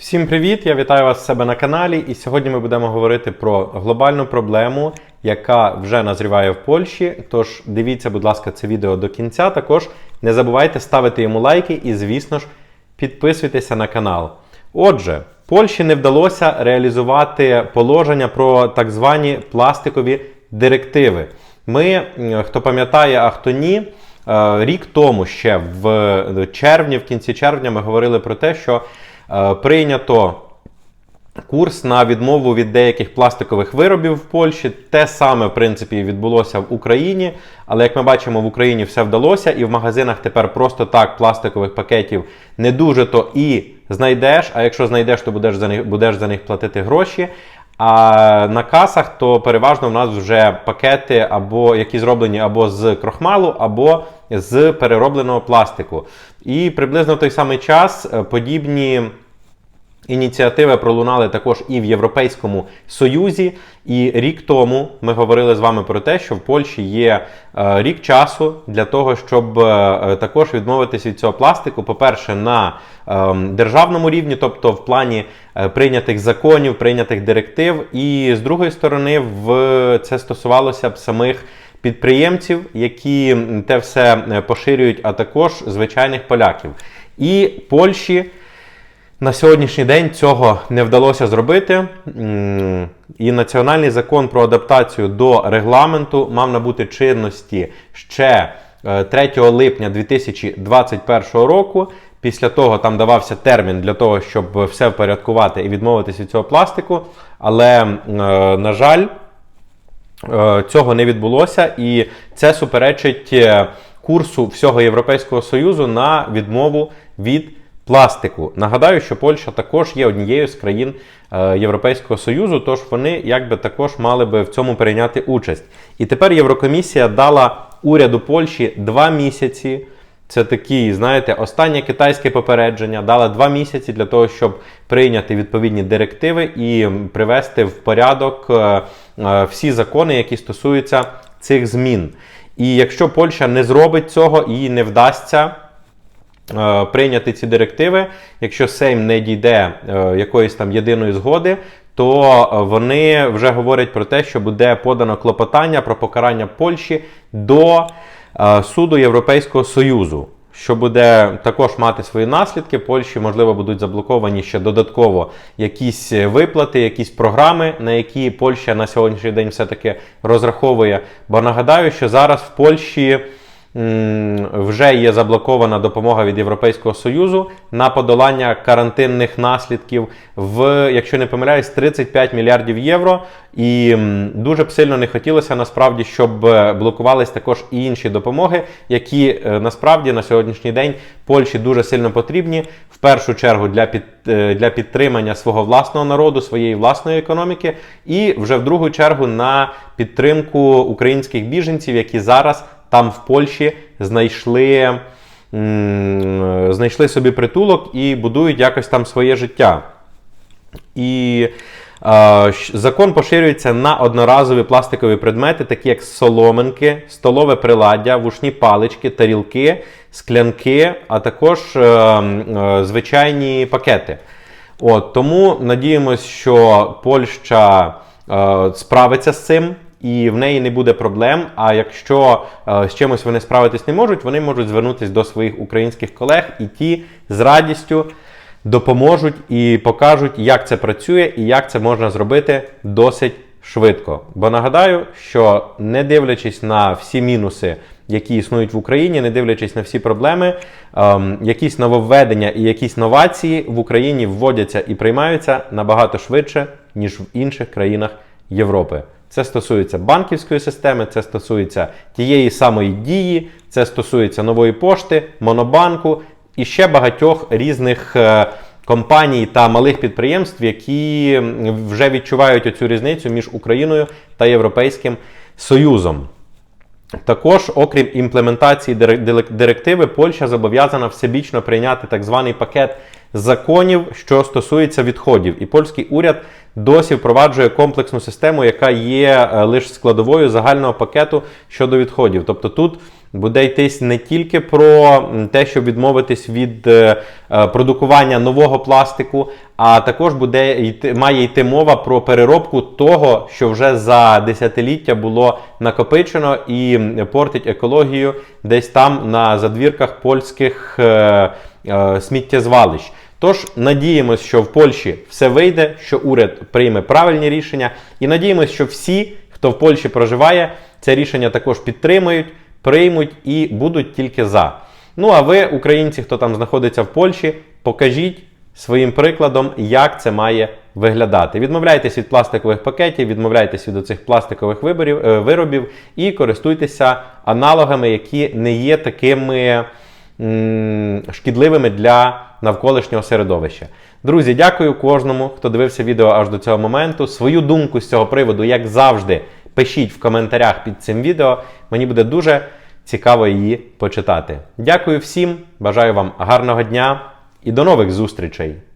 Всім привіт! Я вітаю вас в себе на каналі. І сьогодні ми будемо говорити про глобальну проблему, яка вже назріває в Польщі. Тож дивіться, будь ласка, це відео до кінця. Також не забувайте ставити йому лайки і, звісно ж, підписуйтеся на канал. Отже, Польщі не вдалося реалізувати положення про так звані пластикові директиви. Ми, хто пам'ятає, а хто ні, е, рік тому ще в червні, в кінці червня, ми говорили про те, що прийнято курс на відмову від деяких пластикових виробів в Польщі. Те саме, в принципі, відбулося в Україні. Але як ми бачимо, в Україні все вдалося, і в магазинах тепер просто так пластикових пакетів не дуже то і знайдеш. А якщо знайдеш, то будеш за них, будеш за них платити гроші. А на касах то переважно в нас вже пакети, або які зроблені або з крохмалу, або з переробленого пластику. І приблизно в той самий час е, подібні Ініціативи пролунали також і в Європейському Союзі. І рік тому ми говорили з вами про те, що в Польщі є е, рік часу для того, щоб е, також відмовитися від цього пластику. По-перше, на е, державному рівні, тобто в плані е, прийнятих законів, прийнятих директив. І з другої сторони, в це стосувалося б самих підприємців, які те все поширюють, а також звичайних поляків. І Польщі. На сьогоднішній день цього не вдалося зробити. І національний закон про адаптацію до регламенту мав набути чинності ще е, 3 липня 2021 року. Після того там давався термін для того, щоб все впорядкувати і відмовитися від цього пластику. Але, е, на жаль, Е, цього не відбулося, і це суперечить е, курсу всього Європейського Союзу на відмову від пластику. Нагадаю, що Польща також є однією з країн е, Європейського Союзу, тож вони якби також мали би в цьому прийняти участь. І тепер Єврокомісія дала уряду Польщі два місяці. Це такі, знаєте, останнє китайське попередження дала два місяці для того, щоб прийняти відповідні директиви і привести в порядок е, е, всі закони, які стосуються цих змін. І якщо Польща не зробить цього і не вдасться прийняти ці директиви, якщо Сейм не дійде е, якоїсь там єдиної згоди, то е, вони вже говорять про те, що буде подано клопотання про покарання Польщі до е, суду Європейського Союзу. Що буде також мати свої наслідки. Польщі, можливо, будуть заблоковані ще додатково якісь виплати, якісь програми, на які Польща на сьогоднішній день все-таки розраховує. Бо нагадаю, що зараз в Польщі вже є заблокована допомога від Європейського Союзу на подолання карантинних наслідків в, якщо не помиляюсь, 35 мільярдів євро. І дуже б сильно не хотілося насправді, щоб е, блокувались також і інші допомоги, які е, насправді на сьогоднішній день Польщі дуже сильно потрібні. В першу чергу для під, е, для підтримання свого власного народу, своєї власної економіки, і вже в другу чергу на підтримку українських біженців, які зараз там в Польщі знайшли, знайшли собі притулок і будують якось там своє життя. І е, закон поширюється на одноразові пластикові предмети, такі як соломинки, столове приладдя, вушні палички, тарілки, склянки, а також е, е, звичайні пакети. От, тому надіємось, що Польща е, справиться з цим. І в неї не буде проблем. А якщо е, з чимось вони справитись не можуть, вони можуть звернутися до своїх українських колег, і ті з радістю допоможуть і покажуть, як це працює і як це можна зробити досить швидко. Бо нагадаю, що не дивлячись на всі мінуси, які існують в Україні, не дивлячись на всі проблеми, ем, якісь нововведення і якісь новації в Україні вводяться і приймаються набагато швидше, ніж в інших країнах Європи. Це стосується банківської системи, це стосується тієї самої дії, це стосується нової пошти, монобанку і ще багатьох різних е, компаній та малих підприємств, які вже відчувають оцю різницю між Україною та Європейським Союзом. Також, окрім імплементації дирек- дирек- директиви, Польща зобов'язана всебічно прийняти так званий пакет законів, що стосується відходів. І польський уряд досі впроваджує комплексну систему, яка є е, лише складовою загального пакету щодо відходів. Тобто тут буде йтись не тільки про те, щоб відмовитись від е, е, продукування нового пластику, а також буде йти, має йти мова про переробку того, що вже за десятиліття було накопичено і портить екологію десь там на задвірках польських сміттєзвалищ. Тож надіємось, що в Польщі все вийде, що уряд прийме правильні рішення, і надіємось, що всі, хто в Польщі проживає, це рішення також підтримують, приймуть і будуть тільки за. Ну а ви, українці, хто там знаходиться в Польщі, покажіть своїм прикладом, як це має виглядати. Відмовляйтесь від пластикових пакетів, відмовляйтесь від оцих пластикових виборів, е, виробів і користуйтеся аналогами, які не є такими шкідливими для навколишнього середовища. Друзі, дякую кожному, хто дивився відео аж до цього моменту. Свою думку з цього приводу, як завжди, пишіть в коментарях під цим відео. Мені буде дуже цікаво її почитати. Дякую всім, бажаю вам гарного дня і до нових зустрічей!